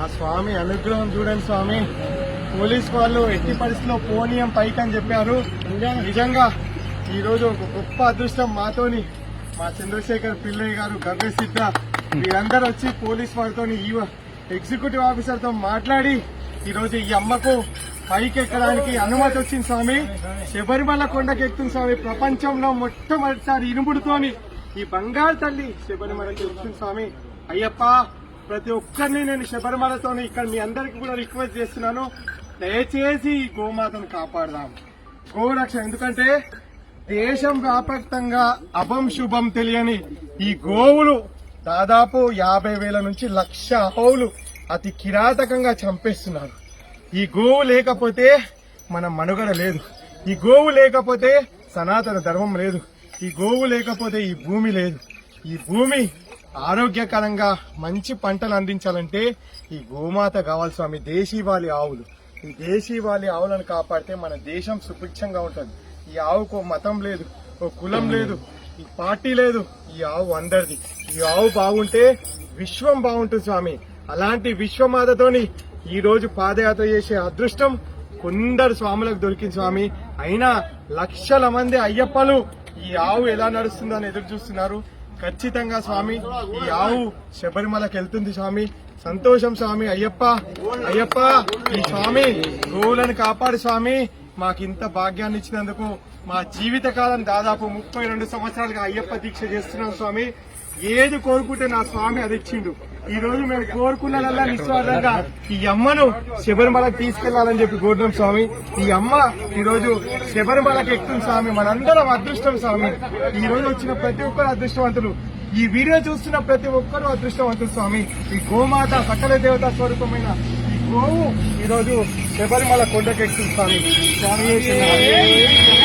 ఆ స్వామి అనుగ్రహం చూడండి స్వామి. పోలీస్ వాళ్ళు ఎట్టి పరిస్థితిలో పోనీయం పైకి అని చెప్పారు నిజంగా ఈరోజు ఒక గొప్ప అదృష్టం మాతోని మా చంద్రశేఖర్ పిల్లయ్య గారు గవ్య సిద్ధ. వీరందరూ వచ్చి పోలీస్ వాళ్ళతో ఎగ్జిక్యూటివ్ ఆఫీసర్తో మాట్లాడి ఈరోజు ఈ అమ్మకు పైకి ఎక్కడానికి అనుమతి వచ్చింది స్వామి. శబరిమల కొండకి ఎక్కుతుంది స్వామి. ప్రపంచంలో మొట్టమొదటిసారి ఇనుముడుతోని ఈ బంగారు తల్లి శబరిమలకి ఎక్కుతుంది స్వామి. అయ్యప్ప ప్రతి ఒక్కరిని నేను శబరిమలతో ఇక్కడ మీ అందరికి కూడా రిక్వెస్ట్ చేస్తున్నాను. దయచేసి ఈ గోమాతను కాపాడదాం. గోరక్ష ఎందుకంటే దేశం వ్యాప్తంగా అభం శుభం తెలియని ఈ గోవులు దాదాపు యాభై వేల నుంచి లక్ష ఆవులు అతి కిరాతకంగా చంపేస్తున్నారు. ఈ గోవు లేకపోతే మన మనుగడ లేదు. ఈ గోవు లేకపోతే సనాతన ధర్మం లేదు. ఈ గోవు లేకపోతే ఈ భూమి లేదు. ఈ భూమి ఆరోగ్యకరంగా మంచి పంటలు అందించాలంటే ఈ గోమాత కావాలి స్వామి దేశీవాలి ఆవులు. ఈ దేశీవాలి ఆవులను కాపాడితే మన దేశం సుభిక్షంగా ఉంటుంది. ఈ ఆవుకు ఓ మతం లేదు ఓ కులం లేదు ఈ పార్టీ లేదు ఈ ఆవు అందరిది. ఈ ఆవు బాగుంటే విశ్వం బాగుంటుంది స్వామి. అలాంటి విశ్వమాతతోని ఈ రోజు పాదయాత్ర చేసే అదృష్టం కొందరు స్వాములకు దొరికింది స్వామి. అయినా లక్షల మంది అయ్యప్పలు ఈ ఆవు ఎలా నడుస్తుందని ఎదురు చూస్తున్నారు? ఖచ్చితంగా స్వామి. ఈ ఆవు శబరిమలకి వెళ్తుంది స్వామి. సంతోషం స్వామి అయ్యప్ప అయ్యప్ప ఈ స్వామి గోవులను కాపాడు స్వామి. మాకు ఇంత భాగ్యాన్ని ఇచ్చినందుకు మా జీవితకాలం దాదాపు ముప్పై రెండు సంవత్సరాలుగా అయ్యప్ప దీక్ష చేస్తున్నాం స్వామి. ఏది కోరుకుంటే నా స్వామి అది ఇచ్చిండు. ఈ రోజు మేము కోరుకున్నదల్లా నిస్వార్థంగా ఈ అమ్మను శబరిమలకి తీసుకెళ్ళాలని చెప్పి కోరుతున్నాం స్వామి. ఈ అమ్మ ఈ రోజు శబరిమలకు ఎక్కుతుంది స్వామి. మనందరం అదృష్టం స్వామి. ఈ రోజు వచ్చిన ప్రతి ఒక్కరు అదృష్టవంతులు. ఈ వీడియో చూస్తున్న ప్రతి ఒక్కరూ అదృష్టవంతులు స్వామి. ఈ గోమాత సకల దేవత స్వరూపమైన ఈరోజు శబరిమల కొండకెక్కుతుంది స్వామి. స్వామి